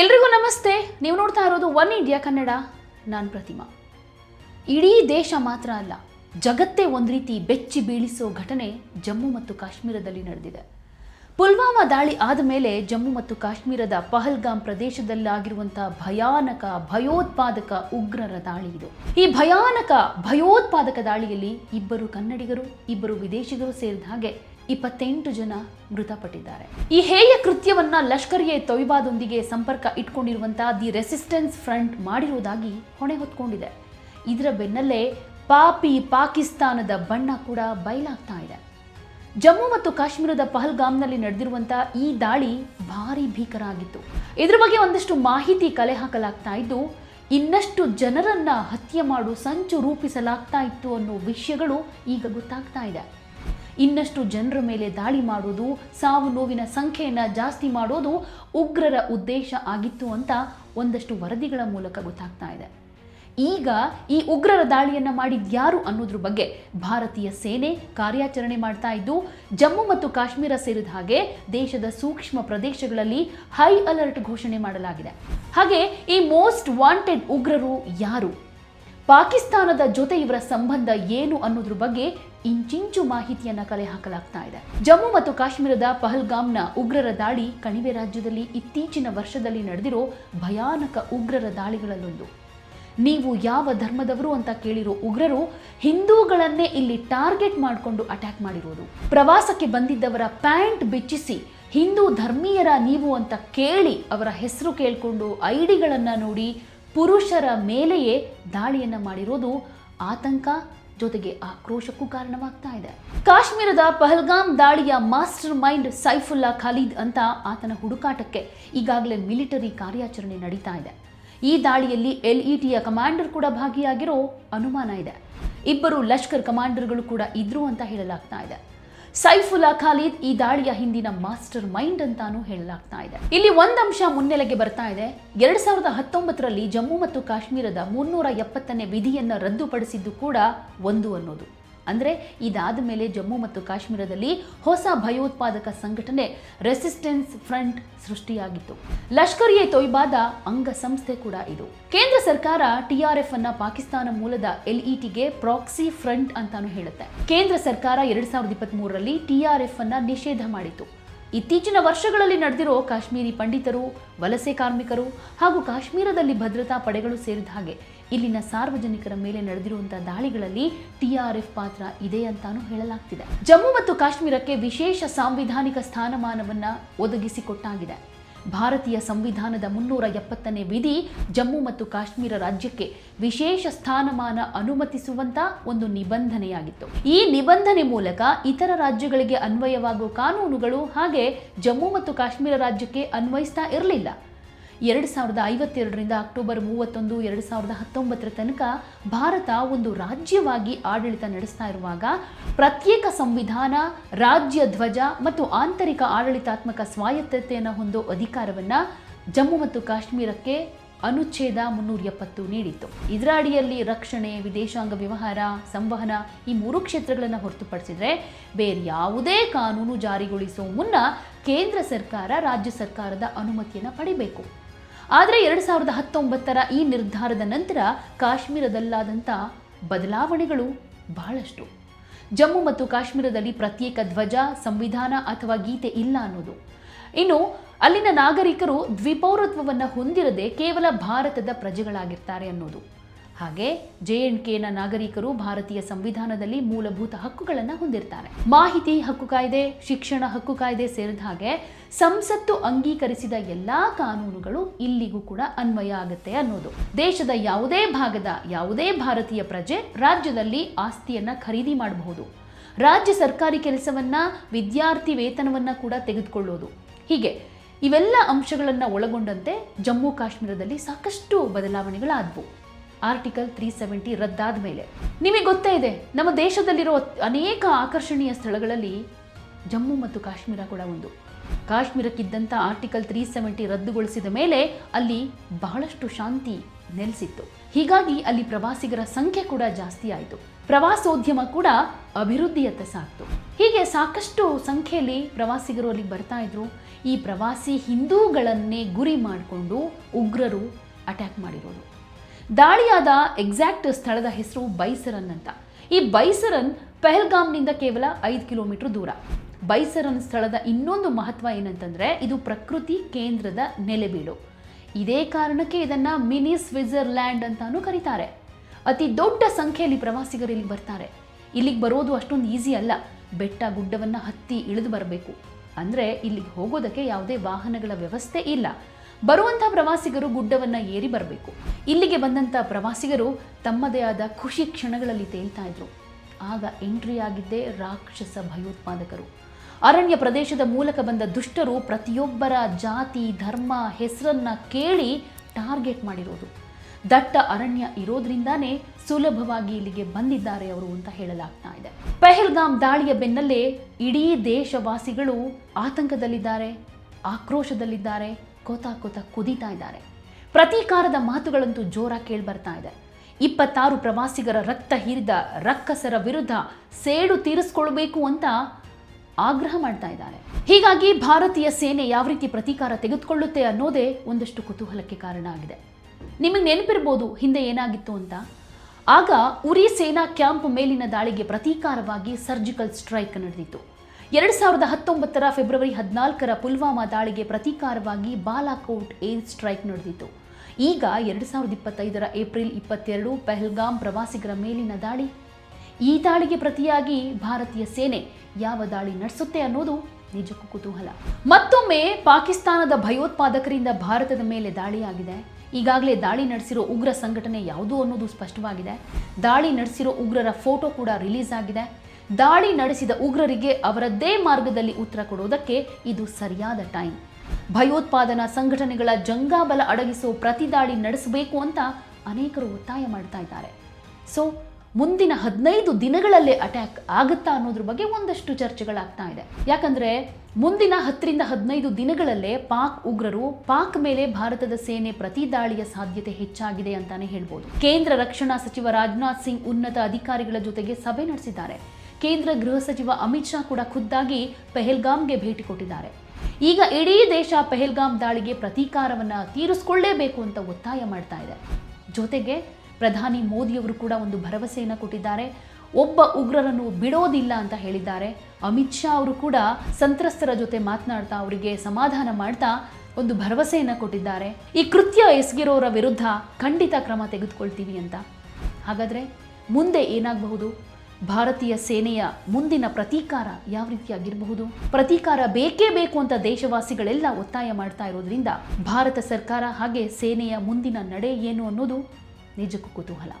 ಎಲ್ರಿಗೂ ನಮಸ್ತೆ. ನೀವು ನೋಡ್ತಾ ಇರೋದು ಒನ್ ಇಂಡಿಯಾ ಕನ್ನಡ. ನಾನು ಪ್ರತಿಮಾ. ಇಡೀ ದೇಶ ಮಾತ್ರ ಅಲ್ಲ, ಜಗತ್ತೇ ಒಂದು ರೀತಿ ಬೆಚ್ಚಿ ಬೀಳಿಸೋ ಘಟನೆ ಜಮ್ಮು ಮತ್ತು ಕಾಶ್ಮೀರದಲ್ಲಿ ನಡೆದಿದೆ. ಪುಲ್ವಾಮಾ ದಾಳಿ ಆದ ಮೇಲೆ ಜಮ್ಮು ಮತ್ತು ಕಾಶ್ಮೀರದ ಪಹಲ್ಗಾಮ್ ಪ್ರದೇಶದಲ್ಲಾಗಿರುವಂತಹ ಭಯಾನಕ ಭಯೋತ್ಪಾದಕ ಉಗ್ರರ ದಾಳಿ ಇದು. ಈ ಭಯಾನಕ ಭಯೋತ್ಪಾದಕ ದಾಳಿಯಲ್ಲಿ ಇಬ್ಬರು ಕನ್ನಡಿಗರು, ಇಬ್ಬರು ವಿದೇಶಿಗರು ಸೇರಿದ ಹಾಗೆ ಇಪ್ಪತ್ತೆಂಟು ಜನ ಮೃತಪಟ್ಟಿದ್ದಾರೆ. ಈ ಹೇಯ ಕೃತ್ಯವನ್ನ ಲಷ್ಕರ್ ಎ ತೊಯ್ಬಾದೊಂದಿಗೆ ಸಂಪರ್ಕ ಇಟ್ಕೊಂಡಿರುವಂತಹ ದಿ ರೆಸಿಸ್ಟೆನ್ಸ್ ಫ್ರಂಟ್ ಮಾಡಿರುವುದಾಗಿ ಹೊಣೆ ಹೊತ್ಕೊಂಡಿದೆ. ಇದರ ಬೆನ್ನಲ್ಲೇ ಪಾಪಿ ಪಾಕಿಸ್ತಾನದ ಬಣ್ಣ ಕೂಡ ಬಯಲಾಗ್ತಾ ಇದೆ. ಜಮ್ಮು ಮತ್ತು ಕಾಶ್ಮೀರದ ಪಹಲ್ಗಾಮ್ನಲ್ಲಿ ನಡೆದಿರುವಂತಹ ಈ ದಾಳಿ ಭಾರಿ ಭೀಕರ ಆಗಿತ್ತು ಇದ್ರ ಬಗ್ಗೆ ಒಂದಷ್ಟು ಮಾಹಿತಿ ಕಲೆ ಹಾಕಲಾಗ್ತಾ ಇದ್ದು, ಇನ್ನಷ್ಟು ಜನರನ್ನ ಹತ್ಯೆ ಮಾಡು ಸಂಚು ರೂಪಿಸಲಾಗ್ತಾ ಇತ್ತು ಅನ್ನೋ ವಿಷಯಗಳು ಈಗ ಗೊತ್ತಾಗ್ತಾ ಇದೆ. ಇನ್ನಷ್ಟು ಜನರ ಮೇಲೆ ದಾಳಿ ಮಾಡೋದು ಸಾವು ನೋವಿನ ಸಂಖ್ಯೆಯನ್ನು ಜಾಸ್ತಿ ಮಾಡೋದು ಉಗ್ರರ ಉದ್ದೇಶ ಆಗಿತ್ತು ಅಂತ ಒಂದಷ್ಟು ವರದಿಗಳ ಮೂಲಕ ಗೊತ್ತಾಗ್ತಾ ಇದೆ. ಈಗ ಈ ಉಗ್ರರ ದಾಳಿಯನ್ನು ಮಾಡಿದ್ಯಾರು ಅನ್ನೋದ್ರ ಬಗ್ಗೆ ಭಾರತೀಯ ಸೇನೆ ಕಾರ್ಯಾಚರಣೆ ಮಾಡ್ತಾ ಇದ್ದು, ಜಮ್ಮು ಮತ್ತು ಕಾಶ್ಮೀರ ಸೇರಿದ ಹಾಗೆ ದೇಶದ ಸೂಕ್ಷ್ಮ ಪ್ರದೇಶಗಳಲ್ಲಿ ಹೈ ಅಲರ್ಟ್ ಘೋಷಣೆ ಮಾಡಲಾಗಿದೆ. ಹಾಗೆ ಈ ಮೋಸ್ಟ್ ವಾಂಟೆಡ್ ಉಗ್ರರು ಯಾರು? ಪಾಕಿಸ್ತಾನದ ಜೊತೆ ಇವರ ಸಂಬಂಧ ಏನು ಅನ್ನೋದ್ರ ಬಗ್ಗೆ ಇಂಚಿಂಚು ಮಾಹಿತಿಯನ್ನ ಕಲೆ ಹಾಕಲಾಗ್ತಾ ಇದೆ. ಜಮ್ಮು ಮತ್ತು ಕಾಶ್ಮೀರದ ಪಹಲ್ಗಾಮ್ನ ಉಗ್ರರ ದಾಳಿ ಕಣಿವೆ ರಾಜ್ಯದಲ್ಲಿ ಇತ್ತೀಚಿನ ವರ್ಷದಲ್ಲಿ ನಡೆದಿರೋ ಭಯಾನಕ ಉಗ್ರರ ದಾಳಿಗಳಲ್ಲೊಂದು. ನೀವು ಯಾವ ಧರ್ಮದವರು ಅಂತ ಕೇಳಿರೋ ಉಗ್ರರು ಹಿಂದೂಗಳನ್ನೇ ಇಲ್ಲಿ ಟಾರ್ಗೆಟ್ ಮಾಡಿಕೊಂಡು ಅಟ್ಯಾಕ್ ಮಾಡಿರೋದು. ಪ್ರವಾಸಕ್ಕೆ ಬಂದಿದ್ದವರ ಪ್ಯಾಂಟ್ ಬಿಚ್ಚಿಸಿ ಹಿಂದೂ ಧರ್ಮೀಯರ ನೀವು ಅಂತ ಕೇಳಿ ಅವರ ಹೆಸರು ಕೇಳಿಕೊಂಡು ಐಡಿಗಳನ್ನು ನೋಡಿ ಪುರುಷರ ಮೇಲೆಯೇ ದಾಳಿಯನ್ನು ಮಾಡಿರೋದು ಆತಂಕ ಜೊತೆಗೆ ಆಕ್ರೋಶಕ್ಕೂ ಕಾರಣವಾಗ್ತಾ ಇದೆ. ಕಾಶ್ಮೀರದ ಪಹಲ್ಗಾಮ್ ದಾಳಿಯ ಮಾಸ್ಟರ್ ಮೈಂಡ್ ಸೈಫುಲ್ಲಾ ಖಾಲೀದ್ ಅಂತ ಆತನ ಹುಡುಕಾಟಕ್ಕೆ ಈಗಾಗಲೇ ಮಿಲಿಟರಿ ಕಾರ್ಯಾಚರಣೆ ನಡೀತಾ ಇದೆ. ಈ ದಾಳಿಯಲ್ಲಿ ಎಲ್ಇಟಿಯ ಕಮಾಂಡರ್ ಕೂಡ ಭಾಗಿಯಾಗಿರೋ ಅನುಮಾನ ಇದೆ. ಇಬ್ಬರು ಲಷ್ಕರ್ ಕಮಾಂಡರ್ಗಳು ಕೂಡ ಇದ್ರು ಅಂತ ಹೇಳಲಾಗ್ತಾ ಇದೆ. ಸೈಫುಲ್ಲಾ ಖಾಲಿದ್ ಈ ದಾಳಿಯ ಹಿಂದಿನ ಮಾಸ್ಟರ್ ಮೈಂಡ್ ಅಂತಾನೂ ಹೇಳಲಾಗ್ತಾ ಇದೆ. ಇಲ್ಲಿ ಒಂದಂಶ ಮುನ್ನೆಲೆಗೆ ಬರ್ತಾ ಇದೆ. ಎರಡ್ ಸಾವಿರದ ಹತ್ತೊಂಬತ್ತರಲ್ಲಿ ಜಮ್ಮು ಮತ್ತು ಕಾಶ್ಮೀರದ ಮುನ್ನೂರ ಎಪ್ಪತ್ತನೇ ವಿಧಿಯನ್ನು ರದ್ದುಪಡಿಸಿದ್ದು ಕೂಡ ಒಂದು ಅನ್ನೋದು. ಅಂದ್ರೆ ಇದಾದ ಮೇಲೆ ಜಮ್ಮು ಮತ್ತು ಕಾಶ್ಮೀರದಲ್ಲಿ ಹೊಸ ಭಯೋತ್ಪಾದಕ ಸಂಘಟನೆ ರೆಸಿಸ್ಟೆನ್ಸ್ ಫ್ರಂಟ್ ಸೃಷ್ಟಿಯಾಗಿತ್ತು. ಲಷ್ಕರ್ ಎ ತೊಯ್ಬಾದ ಅಂಗಸಂಸ್ಥೆ ಕೂಡ ಇದು. ಕೇಂದ್ರ ಸರ್ಕಾರ ಟಿಆರ್ಎಫ್ ಅನ್ನ ಪಾಕಿಸ್ತಾನ ಮೂಲದ ಎಲ್ಇಟಿಗೆ ಪ್ರಾಕ್ಸಿ ಫ್ರಂಟ್ ಅಂತಾನು ಹೇಳುತ್ತೆ. ಕೇಂದ್ರ ಸರ್ಕಾರ ಎರಡ್ ಸಾವಿರದ ಇಪ್ಪತ್ತ್ ಮೂರರಲ್ಲಿ ಟಿಆರ್ಎಫ್ ಅನ್ನ ನಿಷೇಧ ಮಾಡಿತು ಇತ್ತೀಚಿನ ವರ್ಷಗಳಲ್ಲಿ ನಡೆದಿರೋ ಕಾಶ್ಮೀರಿ ಪಂಡಿತರು, ವಲಸೆ ಕಾರ್ಮಿಕರು ಹಾಗೂ ಕಾಶ್ಮೀರದಲ್ಲಿ ಭದ್ರತಾ ಪಡೆಗಳು ಸೇರಿದ ಹಾಗೆ ಇಲ್ಲಿನ ಸಾರ್ವಜನಿಕರ ಮೇಲೆ ನಡೆದಿರುವಂತಹ ದಾಳಿಗಳಲ್ಲಿ ಟಿಆರ್ಎಫ್ ಪಾತ್ರ ಇದೆ ಅಂತಾನೂ ಹೇಳಲಾಗ್ತಿದೆ. ಜಮ್ಮು ಮತ್ತು ಕಾಶ್ಮೀರಕ್ಕೆ ವಿಶೇಷ ಸಾಂವಿಧಾನಿಕ ಸ್ಥಾನಮಾನವನ್ನ ಒದಗಿಸಿಕೊಟ್ಟಾಗಿದೆ. ಭಾರತೀಯ ಸಂವಿಧಾನದ ಮುನ್ನೂರ ಎಪ್ಪತ್ತನೇ ವಿಧಿ ಜಮ್ಮು ಮತ್ತು ಕಾಶ್ಮೀರ ರಾಜ್ಯಕ್ಕೆ ವಿಶೇಷ ಸ್ಥಾನಮಾನ ಅನುಮತಿಸುವಂತ ಒಂದು ನಿಬಂಧನೆಯಾಗಿತ್ತು. ಈ ನಿಬಂಧನೆ ಮೂಲಕ ಇತರ ರಾಜ್ಯಗಳಿಗೆ ಅನ್ವಯವಾಗುವ ಕಾನೂನುಗಳು ಹಾಗೆ ಜಮ್ಮು ಮತ್ತು ಕಾಶ್ಮೀರ ರಾಜ್ಯಕ್ಕೆ ಅನ್ವಯಿಸ್ತಾ ಇರಲಿಲ್ಲ. ಎರಡು ಸಾವಿರದ ಐವತ್ತೆರಡರಿಂದ ಅಕ್ಟೋಬರ್ ಮೂವತ್ತೊಂದು, ಎರಡು ಸಾವಿರದ ಹತ್ತೊಂಬತ್ತರ ತನಕ ಭಾರತ ಒಂದು ರಾಜ್ಯವಾಗಿ ಆಡಳಿತ ನಡೆಸ್ತಾ ಇರುವಾಗ ಪ್ರತ್ಯೇಕ ಸಂವಿಧಾನ, ರಾಜ್ಯ ಧ್ವಜ ಮತ್ತು ಆಂತರಿಕ ಆಡಳಿತಾತ್ಮಕ ಸ್ವಾಯತ್ತತೆಯನ್ನು ಹೊಂದೋ ಅಧಿಕಾರವನ್ನು ಜಮ್ಮು ಮತ್ತು ಕಾಶ್ಮೀರಕ್ಕೆ ಅನುಚ್ಛೇದ ಮುನ್ನೂರ ಎಪ್ಪತ್ತು ನೀಡಿತ್ತು. ಇದರ ಅಡಿಯಲ್ಲಿ ರಕ್ಷಣೆ, ವಿದೇಶಾಂಗ ವ್ಯವಹಾರ, ಸಂವಹನ ಈ ಮೂರು ಕ್ಷೇತ್ರಗಳನ್ನು ಹೊರತುಪಡಿಸಿದರೆ ಬೇರೆ ಯಾವುದೇ ಕಾನೂನು ಜಾರಿಗೊಳಿಸುವ ಮುನ್ನ ಕೇಂದ್ರ ಸರ್ಕಾರ, ರಾಜ್ಯ ಸರ್ಕಾರದ ಅನುಮತಿಯನ್ನು ಪಡಿಬೇಕು. ಆದರೆ ಎರಡು ಸಾವಿರದ ಹತ್ತೊಂಬತ್ತರ ಈ ನಿರ್ಧಾರದ ನಂತರ ಕಾಶ್ಮೀರದಲ್ಲಾದಂಥ ಬದಲಾವಣೆಗಳು ಬಹಳಷ್ಟು. ಜಮ್ಮು ಮತ್ತು ಕಾಶ್ಮೀರದಲ್ಲಿ ಪ್ರತ್ಯೇಕ ಧ್ವಜ, ಸಂವಿಧಾನ ಅಥವಾ ಗೀತೆ ಇಲ್ಲ ಅನ್ನೋದು. ಇನ್ನು ಅಲ್ಲಿನ ನಾಗರಿಕರು ದ್ವಿಪೌರತ್ವವನ್ನು ಹೊಂದಿರದೆ ಕೇವಲ ಭಾರತದ ಪ್ರಜೆಗಳಾಗಿರ್ತಾರೆ ಅನ್ನೋದು. ಹಾಗೆ ಜೆ ಅಂಡ್ ಕೆನ ನಾಗರಿಕರು ಭಾರತೀಯ ಸಂವಿಧಾನದಲ್ಲಿ ಮೂಲಭೂತ ಹಕ್ಕುಗಳನ್ನು ಹೊಂದಿರ್ತಾರೆ. ಮಾಹಿತಿ ಹಕ್ಕು ಕಾಯ್ದೆ, ಶಿಕ್ಷಣ ಹಕ್ಕು ಕಾಯ್ದೆ ಸೇರಿದ ಹಾಗೆ ಸಂಸತ್ತು ಅಂಗೀಕರಿಸಿದ ಎಲ್ಲಾ ಕಾನೂನುಗಳು ಇಲ್ಲಿಗೂ ಕೂಡ ಅನ್ವಯ ಆಗುತ್ತೆ ಅನ್ನೋದು. ದೇಶದ ಯಾವುದೇ ಭಾಗದ ಯಾವುದೇ ಭಾರತೀಯ ಪ್ರಜೆ ರಾಜ್ಯದಲ್ಲಿ ಆಸ್ತಿಯನ್ನ ಖರೀದಿ ಮಾಡಬಹುದು. ರಾಜ್ಯ ಸರ್ಕಾರಿ ಕೆಲಸವನ್ನ, ವಿದ್ಯಾರ್ಥಿ ವೇತನವನ್ನ ಕೂಡ ತೆಗೆದುಕೊಳ್ಳೋದು. ಹೀಗೆ ಇವೆಲ್ಲ ಅಂಶಗಳನ್ನು ಒಳಗೊಂಡಂತೆ ಜಮ್ಮು ಕಾಶ್ಮೀರದಲ್ಲಿ ಸಾಕಷ್ಟು ಬದಲಾವಣೆಗಳಾದವು. ಆರ್ಟಿಕಲ್ ತ್ರೀ ಸೆವೆಂಟಿ ರದ್ದಾದ ಮೇಲೆ. ನಿಮಗೆ ಗೊತ್ತೇ ಇದೆ, ನಮ್ಮ ದೇಶದಲ್ಲಿರೋ ಅನೇಕ ಆಕರ್ಷಣೀಯ ಸ್ಥಳಗಳಲ್ಲಿ ಜಮ್ಮು ಮತ್ತು ಕಾಶ್ಮೀರ ಕೂಡ ಒಂದು. ಕಾಶ್ಮೀರಕ್ಕಿದ್ದಂಥ ಆರ್ಟಿಕಲ್ ತ್ರೀ ಸೆವೆಂಟಿ ರದ್ದುಗೊಳಿಸಿದ ಮೇಲೆ ಅಲ್ಲಿ ಬಹಳಷ್ಟು ಶಾಂತಿ ನೆಲೆಸಿತ್ತು. ಹೀಗಾಗಿ ಅಲ್ಲಿ ಪ್ರವಾಸಿಗರ ಸಂಖ್ಯೆ ಕೂಡ ಜಾಸ್ತಿ ಆಯಿತು. ಪ್ರವಾಸೋದ್ಯಮ ಕೂಡ ಅಭಿವೃದ್ಧಿಯತ್ತ ಸಾಕ್ತು. ಹೀಗೆ ಸಾಕಷ್ಟು ಸಂಖ್ಯೆಯಲ್ಲಿ ಪ್ರವಾಸಿಗರು ಅಲ್ಲಿಗೆ ಬರ್ತಾ ಇದ್ರು. ಈ ಪ್ರವಾಸಿ ಹಿಂದೂಗಳನ್ನೇ ಗುರಿ ಮಾಡಿಕೊಂಡು ಉಗ್ರರು ಅಟ್ಯಾಕ್ ಮಾಡಿರೋದು. ದಾಳಿಯಾದ ಎಕ್ಸಾಕ್ಟ್ ಸ್ಥಳದ ಹೆಸರು ಬೈಸರನ್ ಅಂತ. ಈ ಬೈಸರನ್ ಪೆಹಲ್ಗಾಮ್ನಿಂದ ಕೇವಲ ಐದು ಕಿಲೋಮೀಟರ್ ದೂರ. ಬೈಸರನ್ ಸ್ಥಳದ ಇನ್ನೊಂದು ಮಹತ್ವ ಏನಂತಂದ್ರೆ, ಇದು ಪ್ರಕೃತಿ ಕೇಂದ್ರದ ನೆಲೆಬೀಡು. ಇದೇ ಕಾರಣಕ್ಕೆ ಇದನ್ನ ಮಿನಿ ಸ್ವಿಟ್ಜರ್ಲ್ಯಾಂಡ್ ಅಂತಾನೂ ಕರೀತಾರೆ. ಅತಿ ದೊಡ್ಡ ಸಂಖ್ಯೆಯಲ್ಲಿ ಪ್ರವಾಸಿಗರು ಇಲ್ಲಿಗೆ ಬರ್ತಾರೆ. ಇಲ್ಲಿಗೆ ಬರೋದು ಅಷ್ಟೊಂದು ಈಸಿ ಅಲ್ಲ. ಬೆಟ್ಟ ಗುಡ್ಡವನ್ನು ಹತ್ತಿ ಇಳಿದು ಬರಬೇಕು. ಅಂದರೆ ಇಲ್ಲಿಗೆ ಹೋಗೋದಕ್ಕೆ ಯಾವುದೇ ವಾಹನಗಳ ವ್ಯವಸ್ಥೆ ಇಲ್ಲ. ಬರುವಂಥ ಪ್ರವಾಸಿಗರು ಗುಡ್ಡವನ್ನು ಏರಿ ಬರಬೇಕು. ಇಲ್ಲಿಗೆ ಬಂದಂಥ ಪ್ರವಾಸಿಗರು ತಮ್ಮದೇ ಆದ ಖುಷಿ ಕ್ಷಣಗಳಲ್ಲಿ ತೇಲ್ತಾ ಇದ್ರು. ಆಗ ಎಂಟ್ರಿ ಆಗಿದ್ದೇ ರಾಕ್ಷಸ ಭಯೋತ್ಪಾದಕರು. ಅರಣ್ಯ ಪ್ರದೇಶದ ಮೂಲಕ ಬಂದ ದುಷ್ಟರು ಪ್ರತಿಯೊಬ್ಬರ ಜಾತಿ, ಧರ್ಮ, ಹೆಸರನ್ನ ಕೇಳಿ ಟಾರ್ಗೆಟ್ ಮಾಡಿರೋದು. ದಟ್ಟ ಅರಣ್ಯ ಇರೋದ್ರಿಂದಾನೇ ಸುಲಭವಾಗಿ ಇಲ್ಲಿಗೆ ಬಂದಿದ್ದಾರೆ ಅವರು ಅಂತ ಹೇಳಲಾಗ್ತಾ ಇದೆ. ಪೆಹಲ್ಗಾಮ್ ದಾಳಿಯ ಬೆನ್ನಲ್ಲೇ ಇಡೀ ದೇಶವಾಸಿಗಳು ಆತಂಕದಲ್ಲಿದ್ದಾರೆ, ಆಕ್ರೋಶದಲ್ಲಿದ್ದಾರೆ ಕೋತ ಕೋತಾ ಕುದೀತಾ ಇದ್ದಾರೆ. ಪ್ರತೀಕಾರದ ಮಾತುಗಳಂತೂ ಜೋರಾಗಿ ಕೇಳಿ ಬರ್ತಾ ಇದೆ. ಇಪ್ಪತ್ತಾರು ಪ್ರವಾಸಿಗರ ರಕ್ತ ಹೀರಿದ ರಕ್ಕಸರ ವಿರುದ್ಧ ಸೇಡು ತೀರಿಸ್ಕೊಳ್ಬೇಕು ಅಂತ ಆಗ್ರಹ ಮಾಡ್ತಾ ಇದ್ದಾರೆ. ಹೀಗಾಗಿ ಭಾರತೀಯ ಸೇನೆ ಯಾವ ರೀತಿ ಪ್ರತೀಕಾರ ತೆಗೆದುಕೊಳ್ಳುತ್ತೆ ಅನ್ನೋದೇ ಒಂದಷ್ಟು ಕುತೂಹಲಕ್ಕೆ ಕಾರಣ ಆಗಿದೆ. ನಿಮಗೆ ನೆನಪಿರ್ಬೋದು ಹಿಂದೆ ಏನಾಗಿತ್ತು ಅಂತ? ಆಗ ಉರಿ ಸೇನಾ ಕ್ಯಾಂಪ್ ಮೇಲಿನ ದಾಳಿಗೆ ಪ್ರತೀಕಾರವಾಗಿ ಸರ್ಜಿಕಲ್ ಸ್ಟ್ರೈಕ್ ನಡೆದಿತ್ತು. ಎರಡು ಸಾವಿರದ ಹತ್ತೊಂಬತ್ತರ ಫೆಬ್ರವರಿ ಹದಿನಾಲ್ಕರ ಪುಲ್ವಾಮಾ ದಾಳಿಗೆ ಪ್ರತೀಕಾರವಾಗಿ ಬಾಲಾಕೋಟ್ ಏರ್ ಸ್ಟ್ರೈಕ್ ನಡೆದಿತ್ತು. ಈಗ ಎರಡು ಸಾವಿರದ ಇಪ್ಪತ್ತೈದರ ಏಪ್ರಿಲ್ ಇಪ್ಪತ್ತೆರಡು ಪೆಹಲ್ಗಾಮ್ ಪ್ರವಾಸಿಗರ ಮೇಲಿನ ದಾಳಿ. ಈ ದಾಳಿಗೆ ಪ್ರತಿಯಾಗಿ ಭಾರತೀಯ ಸೇನೆ ಯಾವ ದಾಳಿ ನಡೆಸುತ್ತೆ ಅನ್ನೋದು ನಿಜಕ್ಕೂ ಕುತೂಹಲ. ಮತ್ತೊಮ್ಮೆ ಪಾಕಿಸ್ತಾನದ ಭಯೋತ್ಪಾದಕರಿಂದ ಭಾರತದ ಮೇಲೆ ದಾಳಿಯಾಗಿದೆ. ಈಗಾಗಲೇ ದಾಳಿ ನಡೆಸಿರೋ ಉಗ್ರ ಸಂಘಟನೆ ಯಾವುದು ಅನ್ನೋದು ಸ್ಪಷ್ಟವಾಗಿದೆ. ದಾಳಿ ನಡೆಸಿರೋ ಉಗ್ರರ ಫೋಟೋ ಕೂಡ ರಿಲೀಸ್ ಆಗಿದೆ. ದಾಳಿ ನಡೆಸಿದ ಉಗ್ರರಿಗೆ ಅವರದ್ದೇ ಮಾರ್ಗದಲ್ಲಿ ಉತ್ತರ ಕೊಡುವುದಕ್ಕೆ ಇದು ಸರಿಯಾದ ಟೈಮ್. ಭಯೋತ್ಪಾದನಾ ಸಂಘಟನೆಗಳ ಜಂಗಾಬಲ ಅಡಗಿಸೋ ಪ್ರತಿದಾಳಿ ನಡೆಸಬೇಕು ಅಂತ ಅನೇಕರು ಒತ್ತಾಯ ಮಾಡ್ತಾ ಇದ್ದಾರೆ. ಸೊ ಮುಂದಿನ ಹದಿನೈದು ದಿನಗಳಲ್ಲೇ ಅಟ್ಯಾಕ್ ಆಗುತ್ತಾ ಅನ್ನೋದ್ರ ಬಗ್ಗೆ ಒಂದಷ್ಟು ಚರ್ಚೆಗಳಾಗ್ತಾ ಇದೆ. ಯಾಕಂದ್ರೆ, ಮುಂದಿನ ಹತ್ತರಿಂದ ಹದಿನೈದು ದಿನಗಳಲ್ಲೇ ಪಾಕ್ ಉಗ್ರರು ಪಾಕ್ ಮೇಲೆ ಭಾರತದ ಸೇನೆ ಪ್ರತಿ ದಾಳಿಯ ಸಾಧ್ಯತೆ ಹೆಚ್ಚಾಗಿದೆ ಅಂತಾನೆ ಹೇಳ್ಬೋದು. ಕೇಂದ್ರ ರಕ್ಷಣಾ ಸಚಿವ ರಾಜನಾಥ್ ಸಿಂಗ್ ಉನ್ನತ ಅಧಿಕಾರಿಗಳ ಜೊತೆಗೆ ಸಭೆ ನಡೆಸಿದ್ದಾರೆ. ಕೇಂದ್ರ ಗೃಹ ಸಚಿವ ಅಮಿತ್ ಶಾ ಕೂಡ ಖುದ್ದಾಗಿ ಪೆಹಲ್ಗಾಮ್ಗೆ ಭೇಟಿ ಕೊಟ್ಟಿದ್ದಾರೆ. ಈಗ ಇಡೀ ದೇಶ ಪೆಹಲ್ಗಾಮ್ ದಾಳಿಗೆ ಪ್ರತೀಕಾರವನ್ನು ತೀರಿಸಿಕೊಳ್ಳೇಬೇಕು ಅಂತ ಒತ್ತಾಯ ಮಾಡ್ತಾ ಇದೆ. ಜೊತೆಗೆ ಪ್ರಧಾನಿ ಮೋದಿಯವರು ಕೂಡ ಒಂದು ಭರವಸೆಯನ್ನು ಕೊಟ್ಟಿದ್ದಾರೆ. ಒಬ್ಬ ಉಗ್ರರನ್ನು ಬಿಡೋದಿಲ್ಲ ಅಂತ ಹೇಳಿದ್ದಾರೆ. ಅಮಿತ್ ಶಾ ಅವರು ಕೂಡ ಸಂತ್ರಸ್ತರ ಜೊತೆ ಮಾತನಾಡ್ತಾ ಅವರಿಗೆ ಸಮಾಧಾನ ಮಾಡ್ತಾ ಒಂದು ಭರವಸೆಯನ್ನು ಕೊಟ್ಟಿದ್ದಾರೆ. ಈ ಕೃತ್ಯ ಎಸಗಿರೋರ ವಿರುದ್ಧ ಖಂಡಿತ ಕ್ರಮ ತೆಗೆದುಕೊಳ್ತೀವಿ ಅಂತ. ಹಾಗಾದರೆ ಮುಂದೆ ಏನಾಗಬಹುದು? ಭಾರತೀಯ ಸೇನೆಯ ಮುಂದಿನ ಪ್ರತೀಕಾರ ಯಾವ ರೀತಿಯಾಗಿರಬಹುದು? ಪ್ರತೀಕಾರ ಬೇಕೇ ಬೇಕು ಅಂತ ದೇಶವಾಸಿಗಳೆಲ್ಲ ಒತ್ತಾಯ ಮಾಡ್ತಾ ಇರೋದ್ರಿಂದ ಭಾರತ ಸರ್ಕಾರ ಹಾಗೆ ಸೇನೆಯ ಮುಂದಿನ ನಡೆ ಏನು ಅನ್ನೋದು ನಿಜಕ್ಕೂ ಕುತೂಹಲ.